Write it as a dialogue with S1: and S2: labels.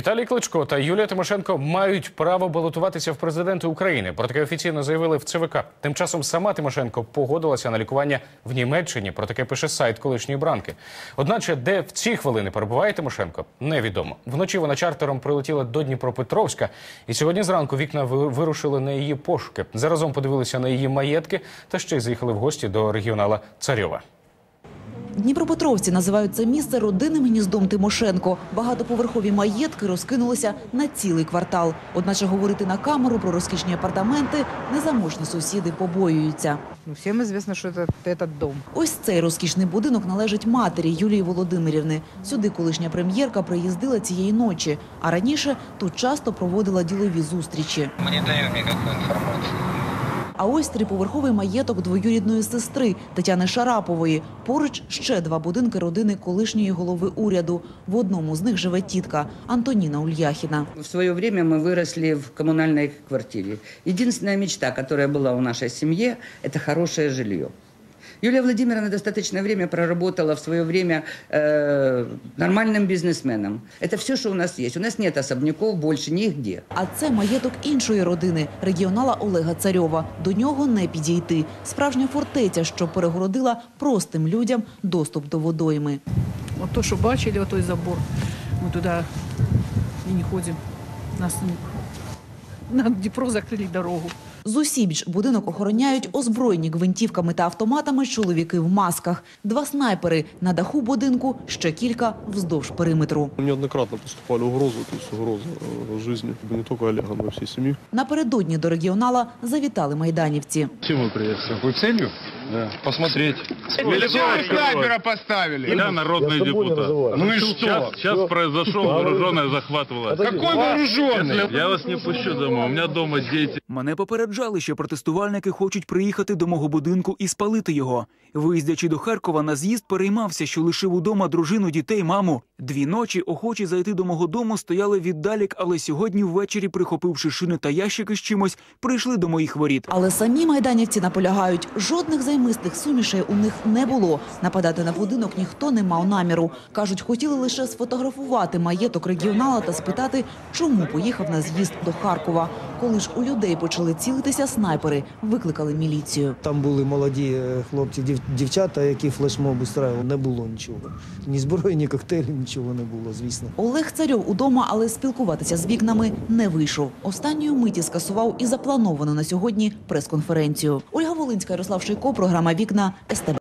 S1: Віталій Кличко та Юлія Тимошенко мають право балотуватися в президенти України. Про таке офіційно заявили в ЦВК. Тим часом сама Тимошенко погодилася на лікування в Німеччині. Про таке пише сайт колишньої бранки. Одначе, де в ці хвилини перебуває Тимошенко, невідомо. Вночі вона чартером прилетіла до Дніпропетровська, і сьогодні зранку вікна вирушили на її пошуки. Заразом подивилися на її маєтки та ще й заїхали в гості до регіонала Царьова.
S2: Дніпропетровці називають це місце родинним гніздом Тимошенко. Багатоповерхові маєтки розкинулися на цілий квартал. Одначе говорити на камеру про розкішні апартаменти незаможні сусіди побоюються.
S3: Ну, всем известно, что это этот дом.
S2: Ось цей розкішний будинок належить матері Юлії Володимирівни. Сюди колишня прем'єрка приїздила цієї ночі, а раніше тут часто проводила ділові зустрічі.
S4: Мы не даем никакой информации.
S2: А ось триповерховий маєток двоюрідної сестри Тетяни Шарапової. Поруч ще два будинки родини колишньої голови уряду. В одному з них живе тітка Антоніна Ульяхіна.
S5: В свое время мы выросли в коммунальной квартире. Единственная мечта, которая была у нашей семье, это хорошее жилье. Юлия Владимировна достаточное время проработала в свое время э, нормальным бизнесменом. Это все, что у нас есть. У нас нет особняков больше нигде.
S2: А це маєток іншої родини регіонала Олега Царьова. До нього не підійти. Справжня фортеця, що перегородила простим людям доступ до водойми.
S3: Вот то, что бачили, вот той забор, мы туда и не ходим. Нас не- на Днепро закрыли дорогу.
S2: Зусібіч будинок охороняють озброєні гвинтівками та автоматами чоловіки в масках. Два снайпери на даху будинку, ще кілька вздовж периметру.
S6: Неоднократно поступали угрозы, то есть угроза э, жизни не только Олега, но и всей семьи.
S2: Напередодні до регіонала завітали майданівці.
S7: Чем вы приехали?
S8: Какой целью?
S7: Да. Посмотреть.
S8: снайпера поставили?
S7: Я народный депутат.
S8: Ну и
S7: Сейчас,
S8: что?
S7: сейчас произошел вооруженный захват власти.
S8: Какой вооруженный?
S7: Я вас не пущу домой. У меня дома дети.
S9: Мене попереджали, що протестувальники хочуть приїхати до мого будинку і спалити його. Виїздячи до Харкова на з'їзд, переймався, що лишив удома дружину, дітей, маму. Дві ночі охочі зайти до мого дому стояли віддалік, але сьогодні ввечері, прихопивши шини та ящики з чимось, прийшли до моїх воріт.
S2: Але самі майданівці наполягають, жодних займистих сумішей у них не було. Нападати на будинок ніхто не мав наміру. Кажуть, хотіли лише сфотографувати маєток регіонала та спитати, чому поїхав на з'їзд до Харкова. Коли ж у людей почали цілитися снайпери, викликали міліцію.
S10: Там були молоді е, хлопці, дів- дівчата, які флешмоб устраювали. Не було нічого. Ні зброї, ні коктейлів, нічого не було, звісно.
S2: Олег Царьов удома, але спілкуватися з вікнами не вийшов. Останньої миті скасував і заплановану на сьогодні прес-конференцію. Ольга Волинська, Ярослав Шийко, програма Вікна СТБ.